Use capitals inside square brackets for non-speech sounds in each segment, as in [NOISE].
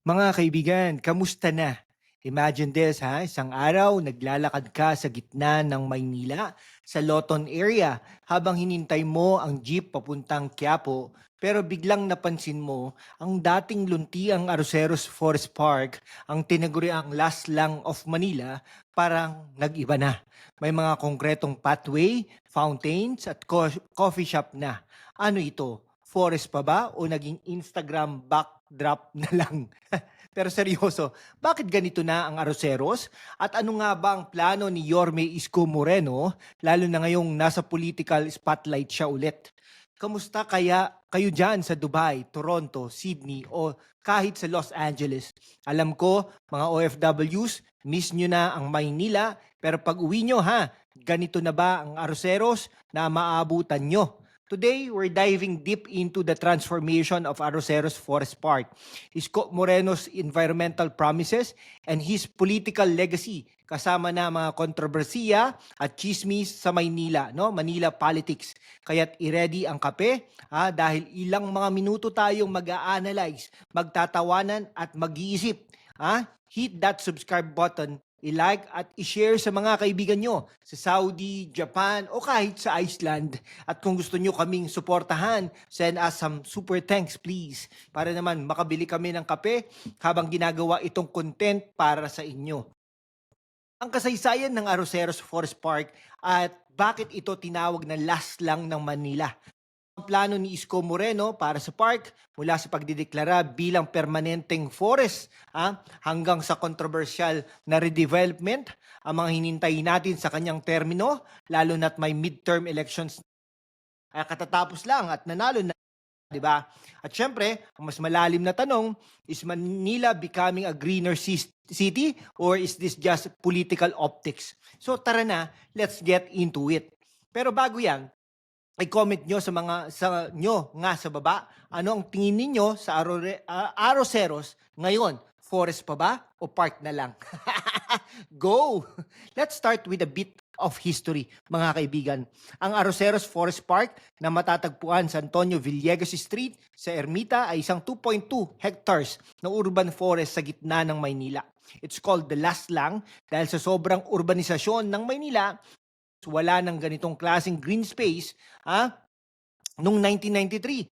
Mga kaibigan, kamusta na? Imagine this ha, isang araw naglalakad ka sa gitna ng Maynila sa Loton area habang hinintay mo ang jeep papuntang Quiapo pero biglang napansin mo ang dating luntiang Arroceros Forest Park, ang tinaguriang last lang of Manila, parang nag-iba na. May mga konkretong pathway, fountains at co- coffee shop na. Ano ito? Forest pa ba o naging Instagram backdrop na lang? [LAUGHS] Pero seryoso, bakit ganito na ang Arroceros? At ano nga ba ang plano ni Yorme Isko Moreno, lalo na ngayong nasa political spotlight siya ulit? Kamusta kaya kayo dyan sa Dubai, Toronto, Sydney o kahit sa Los Angeles? Alam ko, mga OFWs, miss nyo na ang Maynila, pero pag uwi nyo ha, ganito na ba ang Arroceros na maabutan nyo? Today, we're diving deep into the transformation of Arroceros Forest Park, Isko Moreno's environmental promises, and his political legacy, kasama na mga kontrobersiya at chismis sa Maynila, no? Manila politics. Kaya't i-ready ang kape, ha? dahil ilang mga minuto tayong mag-a-analyze, magtatawanan at mag-iisip. Ha? Hit that subscribe button i-like at i-share sa mga kaibigan nyo sa Saudi, Japan o kahit sa Iceland. At kung gusto nyo kaming suportahan, send us some super thanks please para naman makabili kami ng kape habang ginagawa itong content para sa inyo. Ang kasaysayan ng Arroceros Forest Park at bakit ito tinawag na last lang ng Manila. Plano ni Isko Moreno para sa park mula sa pagdideklara bilang permanenteng forest ah, hanggang sa controversial na redevelopment ang mga hinintay natin sa kanyang termino lalo na't may midterm elections ay katatapos lang at nanalo na 'di ba? At syempre, mas malalim na tanong, is Manila becoming a greener city or is this just political optics? So tara na, let's get into it. Pero bago 'yan, i-comment nyo sa mga sa nyo nga sa baba. Ano ang tingin ninyo sa ah, Arroceros ngayon? Forest pa ba o park na lang? [LAUGHS] Go! Let's start with a bit of history mga kaibigan. Ang Arroceros Forest Park na matatagpuan sa Antonio Villegas Street sa Ermita ay isang 2.2 hectares na urban forest sa gitna ng Maynila. It's called the last lang dahil sa sobrang urbanisasyon ng Maynila wala ng ganitong klaseng green space ah, noong 1993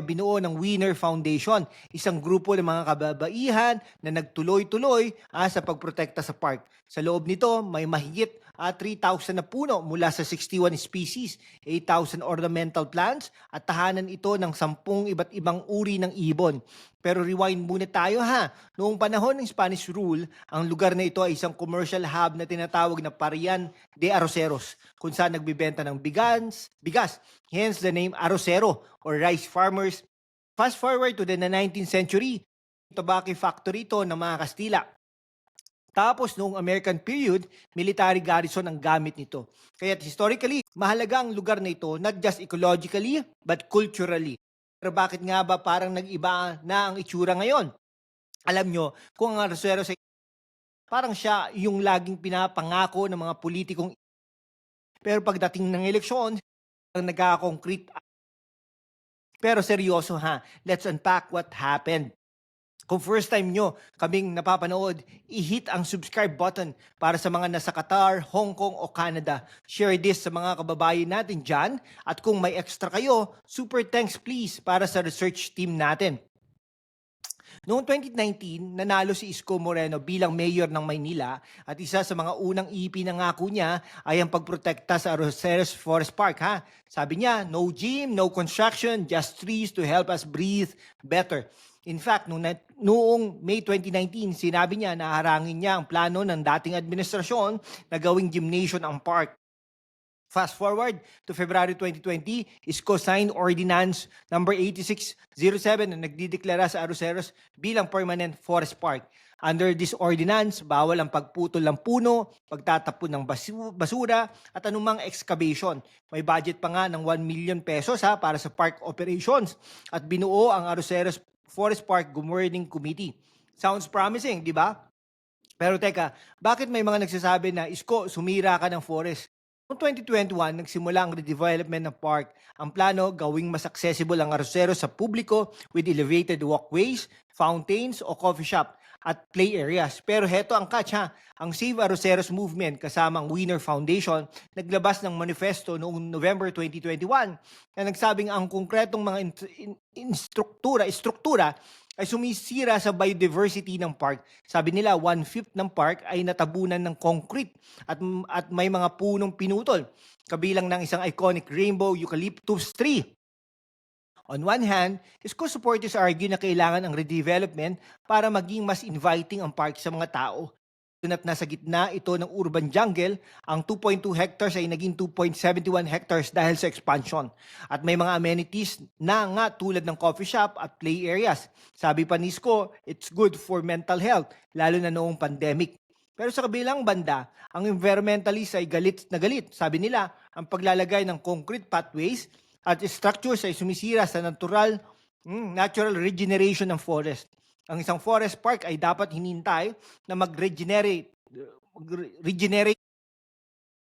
binuo ng Winner Foundation, isang grupo ng mga kababaihan na nagtuloy-tuloy ah, sa pagprotekta sa park. Sa loob nito, may mahigit ah, 3,000 na puno mula sa 61 species, 8,000 ornamental plants at tahanan ito ng 10 iba't ibang uri ng ibon. Pero rewind muna tayo ha. Noong panahon ng Spanish rule, ang lugar na ito ay isang commercial hub na tinatawag na Parian de Arroceros, kung saan nagbibenta ng bigas, bigas. Hence the name Arrocero or rice farmers. Fast forward to the 19th century, tobacco factory ito ng mga Kastila. Tapos noong American period, military garrison ang gamit nito. Kaya historically, mahalaga ang lugar na ito not just ecologically but culturally. Pero bakit nga ba parang nag-iba na ang itsura ngayon? Alam nyo, kung ang Arroceros ay parang siya yung laging pinapangako ng mga politikong pero pagdating ng eleksyon, ang nagka-concrete. Pero seryoso ha, let's unpack what happened. Kung first time nyo kaming napapanood, i-hit ang subscribe button para sa mga nasa Qatar, Hong Kong o Canada. Share this sa mga kababayan natin dyan. At kung may extra kayo, super thanks please para sa research team natin. Noong 2019, nanalo si Isko Moreno bilang mayor ng Maynila at isa sa mga unang ipinangako niya ay ang pagprotekta sa Arroceros Forest Park. Ha? Sabi niya, no gym, no construction, just trees to help us breathe better. In fact, noong, noong May 2019, sinabi niya na harangin niya ang plano ng dating administrasyon na gawing gymnasium ang park. Fast forward to February 2020, ISCO signed Ordinance number 8607 na nagdideklara sa Arroceros bilang permanent forest park. Under this ordinance, bawal ang pagputol ng puno, pagtatapon ng basu- basura, at anumang excavation. May budget pa nga ng 1 million pesos ha, para sa park operations. At binuo ang Arroceros Forest Park Governing Committee. Sounds promising, di ba? Pero teka, bakit may mga nagsasabi na, Isko, sumira ka ng forest? Noong 2021, nagsimula ang redevelopment ng park. Ang plano, gawing mas accessible ang Arosero sa publiko with elevated walkways, fountains o coffee shop at play areas. Pero heto ang catch ha, ang Save Aroseros Movement kasama ang Winner Foundation naglabas ng manifesto noong November 2021 na nagsabing ang konkretong mga in- in- instruktura, istruktura ay sumisira sa biodiversity ng park. Sabi nila, one-fifth ng park ay natabunan ng concrete at, at may mga punong pinutol, kabilang ng isang iconic rainbow eucalyptus tree. On one hand, ISCO supporters argue na kailangan ang redevelopment para maging mas inviting ang park sa mga tao. At nasa gitna ito ng urban jungle, ang 2.2 hectares ay naging 2.71 hectares dahil sa expansion. At may mga amenities na nga tulad ng coffee shop at play areas. Sabi pa ni ISCO, it's good for mental health, lalo na noong pandemic. Pero sa kabilang banda, ang environmentalists ay galit na galit. Sabi nila, ang paglalagay ng concrete pathways at structures ay sumisira sa natural mm, natural regeneration ng forest. Ang isang forest park ay dapat hinintay na mag-regenerate mag-regenerate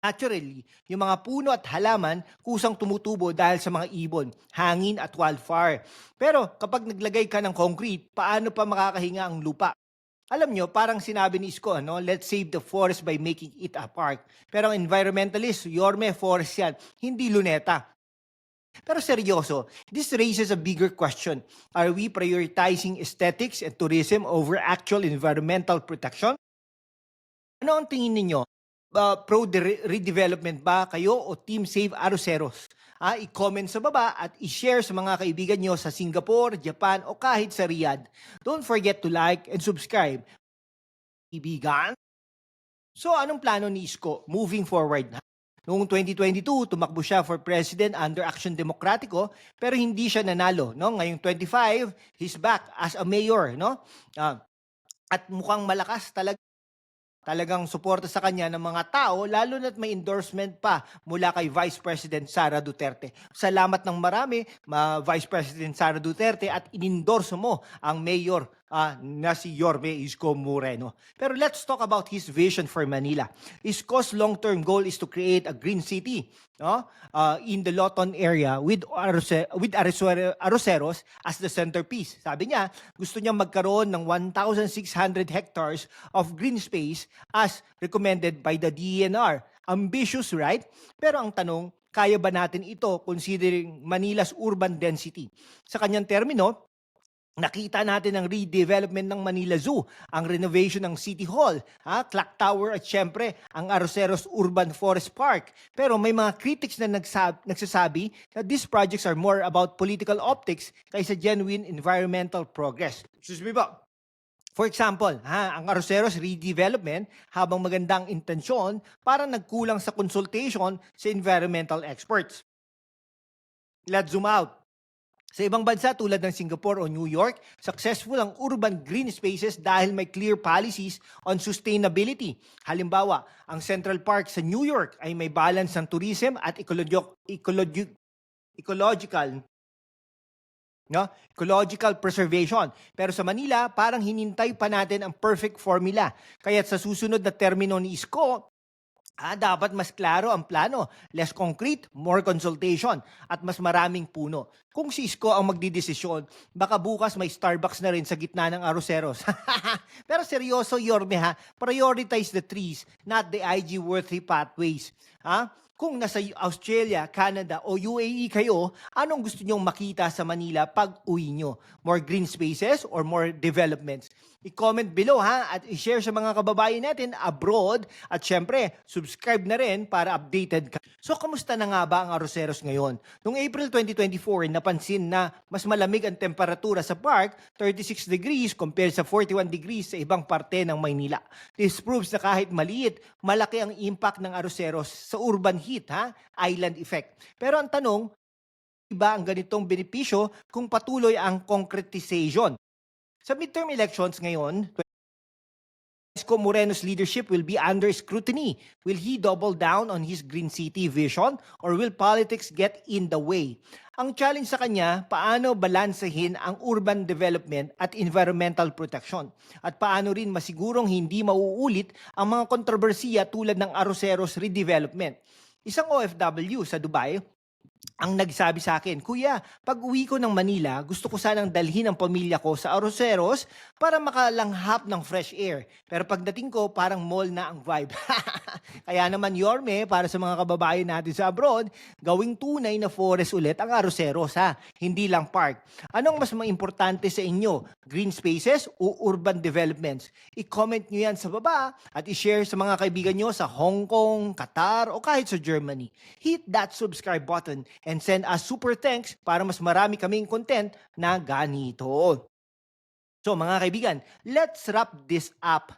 naturally yung mga puno at halaman kusang tumutubo dahil sa mga ibon, hangin at wildfire. Pero kapag naglagay ka ng concrete, paano pa makakahinga ang lupa? Alam nyo, parang sinabi ni Isko, ano, let's save the forest by making it a park. Pero ang environmentalist, Yorme Forest yan, hindi luneta. Pero seryoso, this raises a bigger question. Are we prioritizing aesthetics and tourism over actual environmental protection? Ano ang tingin ninyo? Uh, pro de- redevelopment ba kayo o Team Save Aroseros? Ah, i-comment sa baba at i-share sa mga kaibigan nyo sa Singapore, Japan o kahit sa Riyadh. Don't forget to like and subscribe. Ibigan? So anong plano ni Isko moving forward? Noong 2022, tumakbo siya for president under Action Democratico pero hindi siya nanalo, no? Ngayong 25, he's back as a mayor, no? Ah, at mukhang malakas talaga talagang suporta sa kanya ng mga tao, lalo na't may endorsement pa mula kay Vice President Sara Duterte. Salamat ng marami, ma Vice President Sara Duterte, at inendorso mo ang mayor ah, na si Yorme Isko Moreno. Pero let's talk about his vision for Manila. Isko's long-term goal is to create a green city no? uh, in the Loton area with, Arose, with Arosero- Aroseros as the centerpiece. Sabi niya, gusto niya magkaroon ng 1,600 hectares of green space as recommended by the DENR. Ambitious, right? Pero ang tanong, kaya ba natin ito considering Manila's urban density? Sa kanyang termino, Nakita natin ang redevelopment ng Manila Zoo, ang renovation ng City Hall, ha, Clock Tower at syempre ang Aroseros Urban Forest Park. Pero may mga critics na nagsab- nagsasabi that these projects are more about political optics kaysa genuine environmental progress. Excuse me ba? For example, ha, ang Aroseros redevelopment, habang magandang intensyon, parang nagkulang sa consultation sa environmental experts. Let's zoom out. Sa ibang bansa tulad ng Singapore o New York, successful ang urban green spaces dahil may clear policies on sustainability. Halimbawa, ang Central Park sa New York ay may balance ng tourism at ecologi- ecologi- ecological no? Ecological preservation. Pero sa Manila, parang hinintay pa natin ang perfect formula. Kaya sa susunod na termino ni ISCO, Ah, dapat mas klaro ang plano, less concrete, more consultation, at mas maraming puno. Kung si Isko ang magdidesisyon, baka bukas may Starbucks na rin sa gitna ng Aroseros. [LAUGHS] Pero seryoso, Yorme ha, prioritize the trees, not the IG-worthy pathways. Ha? Kung nasa Australia, Canada o UAE kayo, anong gusto nyong makita sa Manila pag uwi nyo? More green spaces or more developments? I-comment below ha at i-share sa mga kababayan natin abroad at syempre, subscribe na rin para updated ka. So, kamusta na nga ba ang Aroseros ngayon? Noong April 2024, napansin na mas malamig ang temperatura sa park, 36 degrees compared sa 41 degrees sa ibang parte ng Maynila. This proves na kahit maliit, malaki ang impact ng Aroseros sa urban heat, ha? Island effect. Pero ang tanong, iba ang ganitong benepisyo kung patuloy ang concretization. Sa midterm elections ngayon, Isko Moreno's leadership will be under scrutiny. Will he double down on his Green City vision or will politics get in the way? Ang challenge sa kanya, paano balansehin ang urban development at environmental protection? At paano rin masigurong hindi mauulit ang mga kontrobersiya tulad ng Aroseros redevelopment? Isang OFW sa Dubai ang nagsabi sa akin, Kuya, pag uwi ko ng Manila, gusto ko sanang dalhin ang pamilya ko sa Aroseros para makalanghap ng fresh air. Pero pagdating ko, parang mall na ang vibe. [LAUGHS] Kaya naman, Yorme, para sa mga kababayan natin sa abroad, gawing tunay na forest ulit ang Aroseros, ha? Hindi lang park. Anong mas importante sa inyo? Green spaces o urban developments? I-comment nyo yan sa baba at i-share sa mga kaibigan nyo sa Hong Kong, Qatar, o kahit sa Germany. Hit that subscribe button and send us super thanks para mas marami kaming content na ganito. So mga kaibigan, let's wrap this up.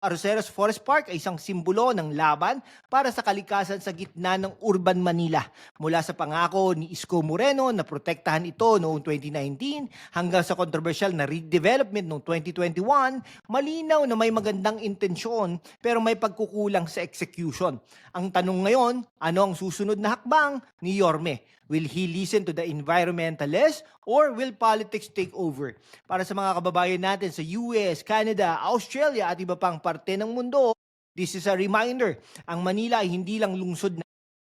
Arroceros Forest Park ay isang simbolo ng laban para sa kalikasan sa gitna ng urban Manila. Mula sa pangako ni Isko Moreno na protektahan ito noong 2019 hanggang sa controversial na redevelopment noong 2021, malinaw na may magandang intensyon pero may pagkukulang sa execution. Ang tanong ngayon, ano ang susunod na hakbang ni Yorme? Will he listen to the environmentalists or will politics take over? Para sa mga kababayan natin sa US, Canada, Australia at iba pang parte ng mundo, this is a reminder. Ang Manila ay hindi lang lungsod na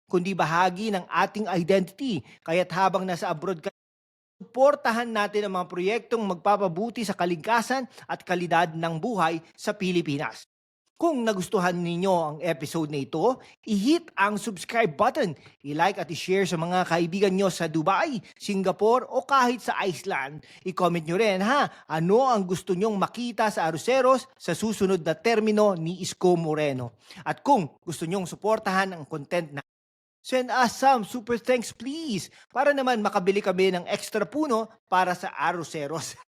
kundi bahagi ng ating identity. Kaya't habang nasa abroad ka, suportahan natin ang mga proyektong magpapabuti sa kalikasan at kalidad ng buhay sa Pilipinas. Kung nagustuhan ninyo ang episode na ito, i-hit ang subscribe button, i-like at i-share sa mga kaibigan nyo sa Dubai, Singapore o kahit sa Iceland. I-comment nyo rin ha, ano ang gusto nyong makita sa Aruseros sa susunod na termino ni Isko Moreno. At kung gusto nyong suportahan ang content na Send us some super thanks please para naman makabili kami ng extra puno para sa Aruseros. [LAUGHS]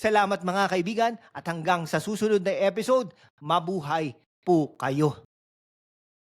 Salamat mga kaibigan at hanggang sa susunod na episode, mabuhay po kayo.